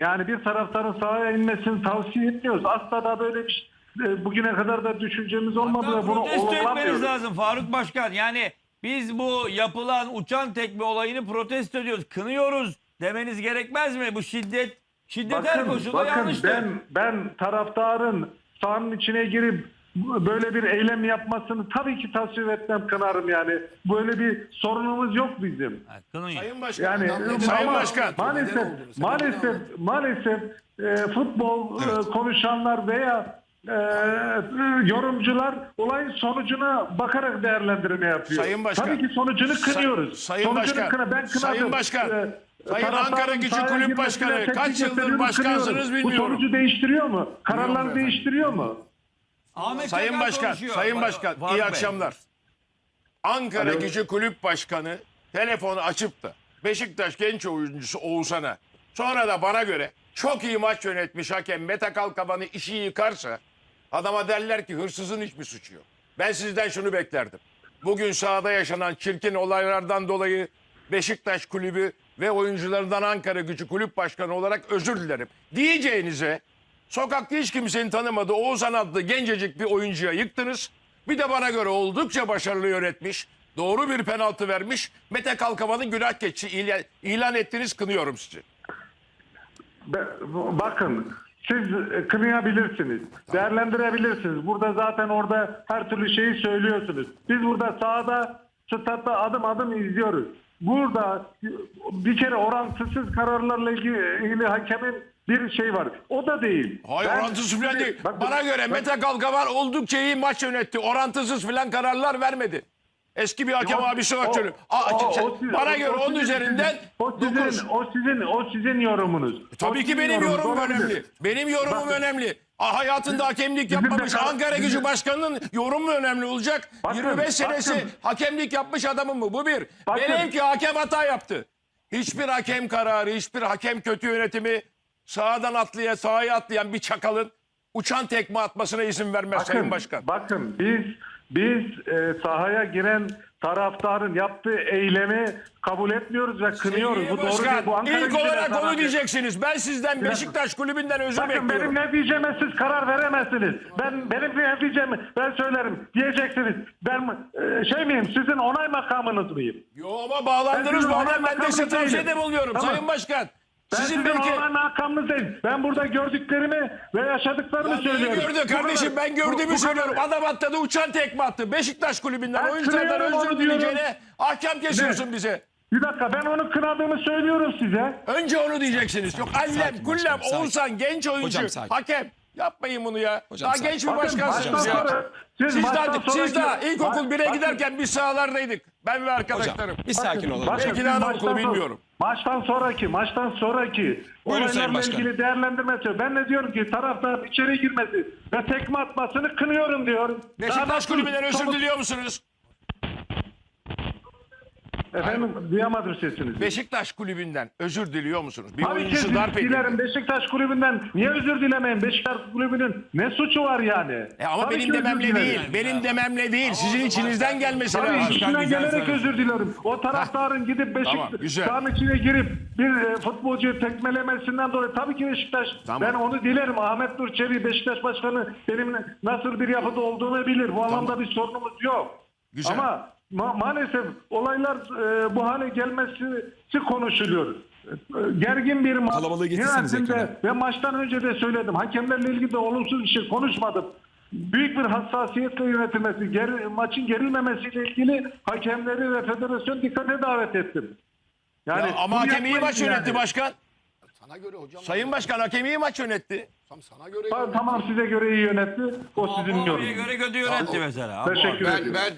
Yani bir taraftarın sahaya inmesini tavsiye etmiyoruz. Asla da böyle bir şey- e, bugüne kadar da düşüncemiz olmadı Hatta ve bunu protesto etmeniz olumlamıyoruz. lazım Faruk Başkan. Yani biz bu yapılan uçan tekme olayını protesto ediyoruz. Kınıyoruz demeniz gerekmez mi? Bu şiddet şiddet her koşulda bakın yanlıştır. ben ben taraftarın sahanın içine girip böyle bir eylem yapmasını tabii ki tasvip etmem kınarım yani. Böyle bir sorunumuz yok bizim. Sayın Başkan. Yani Sayın ama Başkan. maalesef maalesef maalesef e, futbol e, konuşanlar veya e, yorumcular olayın sonucuna bakarak değerlendirme yapıyor. Sayın Başkan. Tabii ki sonucunu Say- kınıyoruz. Sayın sonucunu Başkan. kına- ben kınadım. Sayın Başkan. Sayın taraftarın Ankara Gücü Kulüp Başkanı, kaç yıldır başkansınız bilmiyorum. Bu sonucu değiştiriyor mu? Kararları efendim. değiştiriyor mu? Ahmet Sayın Çakar Başkan, konuşuyor. Sayın Var- Başkan Faruk iyi Bey. akşamlar. Ankara Alo. Gücü Kulüp Başkanı telefonu açıp da Beşiktaş genç oyuncusu Oğuzhan'a sonra da bana göre çok iyi maç yönetmiş hakem Mete Kalkaban'ı işi yıkarsa adama derler ki hırsızın hiçbir suçu yok. Ben sizden şunu beklerdim. Bugün sahada yaşanan çirkin olaylardan dolayı Beşiktaş Kulübü ve oyuncularından Ankara Gücü Kulüp Başkanı olarak özür dilerim. Diyeceğinize sokakta hiç kimsenin tanımadığı Oğuzhan adlı gencecik bir oyuncuya yıktınız. Bir de bana göre oldukça başarılı yönetmiş. Doğru bir penaltı vermiş. Mete Kalkavan'ın günah keçi ilan, ilan ettiniz kınıyorum sizi. Be- Bakın siz e, kınayabilirsiniz, değerlendirebilirsiniz. Burada zaten orada her türlü şeyi söylüyorsunuz. Biz burada sahada, statta adım adım izliyoruz. Burada bir kere orantısız kararlarla ilgili, ilgili hakemin bir şey var. O da değil. Hayır Ben- orantısız falan değil. Bakın, Bana göre bak- Mete Kalkavan oldukça iyi maç yönetti. Orantısız falan kararlar vermedi. Eski bir hakem O- abisi olarak o- söylüyorum. O- o bana o- göre o onun üzerinden o sizin, 9. o sizin o sizin yorumunuz. O Tabii ki sizin benim yorumum olabilir. önemli. Benim yorumum Bakın. önemli. Aa, hayatında hakemlik yapmamış kar- Ankara Gücü Başkanı'nın yorumu önemli olacak. Bakın, 25 senesi bakın. hakemlik yapmış adamın mı? Bu bir. Bakın. Velev ki hakem hata yaptı. Hiçbir hakem kararı, hiçbir hakem kötü yönetimi sağdan atlaya, sahaya atlayan bir çakalın uçan tekme atmasına izin vermez Sayın Başkan. Bakın biz biz e, sahaya giren taraftarın yaptığı eylemi kabul etmiyoruz ve kınıyoruz. Sayın Bu doğru değil. Bu Ankara ilk olarak onu diyeceksiniz. Ben sizden Beşiktaş kulübünden özür Bakın bekliyorum. benim ne diyeceğime siz karar veremezsiniz. Ben benim ne diyeceğimi ben söylerim. Diyeceksiniz. Ben e, şey miyim? Sizin onay makamınız mıyım? Yo ama bağlandınız Ben onay Ben de size tavsiye değilim. de buluyorum Tamam. Sayın Başkan. Ben Sizin belki... makamınız değil. Ben burada gördüklerimi ve yaşadıklarımı Ya söylüyorum. gördü kardeşim kadar- ben bu- bu gördüğümü kadar- söylüyorum. Adam atladı uçan tekme attı. Beşiktaş kulübünden Ben oyunculardan özür dileyeceğine ahkam kesiyorsun bize. Bir dakika ben onu kınadığımı söylüyorum size. Önce onu diyeceksiniz. Yok Allem, Kullem. Oğuzhan genç oyuncu, Hocam, sakin. hakem. Yapmayın bunu ya. Hocam, Daha sakin. genç bir Bakın, başkansınız baştan ya. sonra- siz Siz, baştan daha, siz sonraki- daha ilkokul Bak- 1'e bakın. giderken biz sahalardaydık. Ben ve arkadaşlarım. Hocam bir sakin olalım. Bakın, Belki siz de anaokulu, maçtan sonra- bilmiyorum. Maçtan sonraki, maçtan sonraki Buyurun Sayın olaylarla ilgili değerlendirme yapıyor. Ben ne diyorum ki taraftar içeri girmesi ve tekme atmasını kınıyorum diyorum. Daha Beşiktaş kulübünden özür somut- diliyor musunuz? Efendim duyamadım sesinizi. Beşiktaş kulübünden özür diliyor musunuz? Bir Tabii ki oyuncusu darp edildi. dilerim Beşiktaş kulübünden. Niye özür dilemeyin? Beşiktaş kulübünün ne suçu var yani? E ama Tabii benim ki özür dememle dilerim. değil. Benim dememle değil. Sizin içinizden gelmesi Tabii lazım. içinden güzel gelerek söyledi. özür dilerim. O taraftarın gidip Tamam, Beşiktaş güzel. sahanın içine girip bir e, futbolcuyu tekmelemesinden dolayı tabii ki Beşiktaş Tamam. ben onu dilerim. Ahmet Nur Çebi Beşiktaş Başkanı benim nasıl bir yapıda olduğunu bilir. Bu anlamda bir sorunumuz yok. Güzel. Ama ma- maalesef olaylar e, bu hale gelmesi konuşuluyor. E, Gergin bir maç. Kalabalığı getirseniz Nihayetinde ekrana. ve maçtan önce de söyledim. Hakemlerle ilgili de olumsuz bir şey konuşmadım. Büyük bir hassasiyetle yönetilmesi, ger- maçın gerilmemesiyle ilgili hakemleri ve federasyon dikkate davet ettim. Yani Ya ama bunu hakem iyi yapmayın maç yani. yönetti başkan. Sana göre hocam. Sayın Başkan hakem iyi maç yönetti. Tam sana göre. Tamam size göre iyi yönetti. O sizin yorumunuz. göre kötü yönetti mesela. Teşekkür Ben ederim. ben